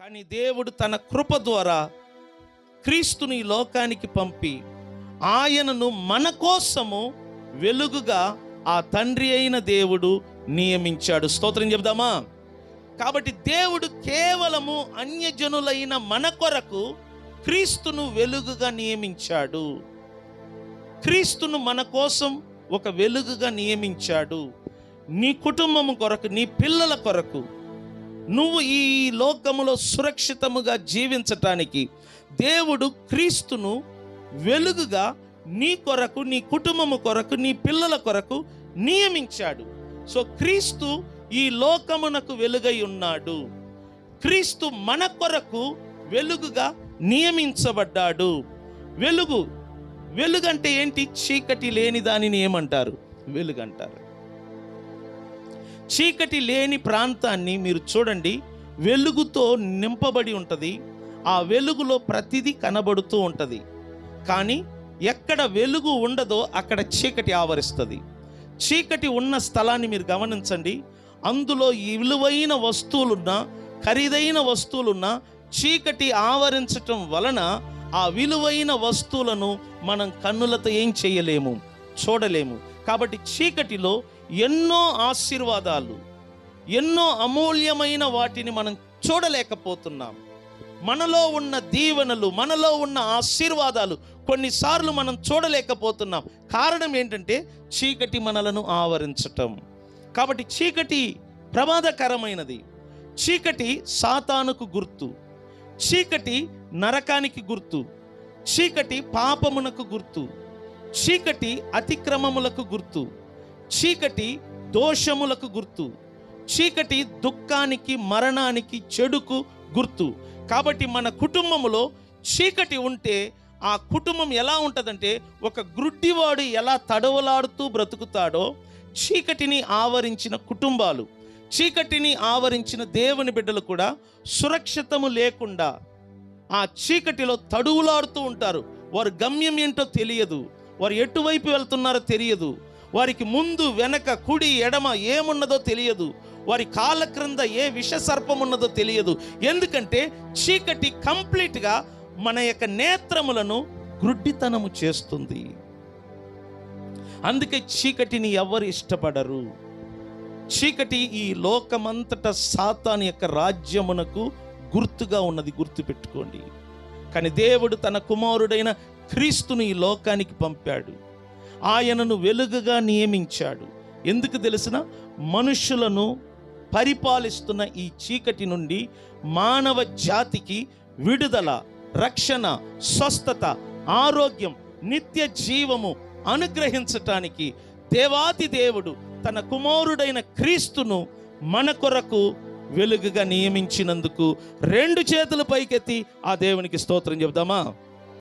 కానీ దేవుడు తన కృప ద్వారా క్రీస్తుని లోకానికి పంపి ఆయనను మన కోసము వెలుగుగా ఆ తండ్రి అయిన దేవుడు నియమించాడు. స్తోత్రం చెబుదామా? కాబట్టి దేవుడు కేవలము అన్యజనులైన మన కొరకు క్రీస్తును వెలుగుగా నియమించాడు. క్రీస్తును మన కోసం ఒక వెలుగుగా నియమించాడు. నీ కుటుంబం కొరకు నీ పిల్లల కొరకు నువ్వు ఈ లోకములో సురక్షితముగా జీవించటానికి దేవుడు క్రీస్తును వెలుగుగా నీ కొరకు నీ కుటుంబము కొరకు నీ పిల్లల కొరకు నియమించాడు. సో క్రీస్తు ఈ లోకమునకు వెలుగై ఉన్నాడు. క్రీస్తు మన కొరకు వెలుగుగా నియమించబడ్డాడు. వెలుగు వెలుగంటే ఏంటి? చీకటి లేని దానిని ఏమంటారు? వెలుగంటారు. చీకటి లేని ప్రాంతాన్ని మీరు చూడండి. వెలుగుతో నింపబడి ఉంటుంది. ఆ వెలుగులో ప్రతిదీ కనబడుతూ ఉంటుంది. కానీ ఎక్కడ వెలుగు ఉండదో అక్కడ చీకటి ఆవరిస్తుంది. చీకటి ఉన్న స్థలాన్ని మీరు గమనించండి. అందులో ఈ విలువైన వస్తువులున్నా ఖరీదైన వస్తువులున్నా చీకటి ఆవరించటం వలన ఆ విలువైన వస్తువులను మనం కన్నులతో ఏం చేయలేము చూడలేము. కాబట్టి చీకటిలో ఎన్నో ఆశీర్వాదాలు ఎన్నో అమూల్యమైన వాటిని మనం చూడలేకపోతున్నాం. మనలో ఉన్న దీవెనలు మనలో ఉన్న ఆశీర్వాదాలు కొన్నిసార్లు మనం చూడలేకపోతున్నాం. కారణం ఏంటంటే చీకటి మనలను ఆవరించటం. కాబట్టి చీకటి ప్రమాదకరమైనది. చీకటి సాతానుకు గుర్తు. చీకటి నరకానికి గుర్తు. చీకటి పాపమునకు గుర్తు. చీకటి అతిక్రమములకు గుర్తు. చీకటి దోషములకు గుర్తు. చీకటి దుఃఖానికి మరణానికి చెడుకు గుర్తు. కాబట్టి మన కుటుంబములో చీకటి ఉంటే ఆ కుటుంబం ఎలా ఉంటుందంటే ఒక గ్రుడ్డివాడు ఎలా తడవలాడుతూ బ్రతుకుతాడో చీకటిని ఆవరించిన కుటుంబాలు చీకటిని ఆవరించిన దేవుని బిడ్డలు కూడా సురక్షితము లేకుండా ఆ చీకటిలో తడువులాడుతూ ఉంటారు. వారు గమ్యం ఏంటో తెలియదు. వారు ఎటువైపు వెళ్తున్నారో తెలియదు. వారికి ముందు వెనక కుడి ఎడమ ఏమున్నదో తెలియదు. వారి కాళ్ళ క్రింద ఏ విష సర్పం ఉన్నదో తెలియదు. ఎందుకంటే చీకటి కంప్లీట్గా మన యొక్క నేత్రములను గ్రుడ్డితనము చేస్తుంది. అందుకే చీకటిని ఎవరు ఇష్టపడరు. చీకటి ఈ లోకమంతట సాతాను యొక్క రాజ్యమునకు గుర్తుగా ఉన్నది గుర్తుపెట్టుకోండి. కానీ దేవుడు తన కుమారుడైన క్రీస్తుని ఈ లోకానికి పంపాడు. ఆయనను వెలుగుగా నియమించాడు. ఎందుకు తెలిసిన? మనుషులను పరిపాలిస్తున్న ఈ చీకటి నుండి మానవ జాతికి విడుదల రక్షణ స్వస్థత ఆరోగ్యం నిత్య జీవము అనుగ్రహించటానికి దేవాతి దేవుడు తన కుమారుడైన క్రీస్తును మన కొరకు వెలుగుగా నియమించినందుకు రెండు చేతులు పైకెత్తి ఆ దేవునికి స్తోత్రం చెబుదామా?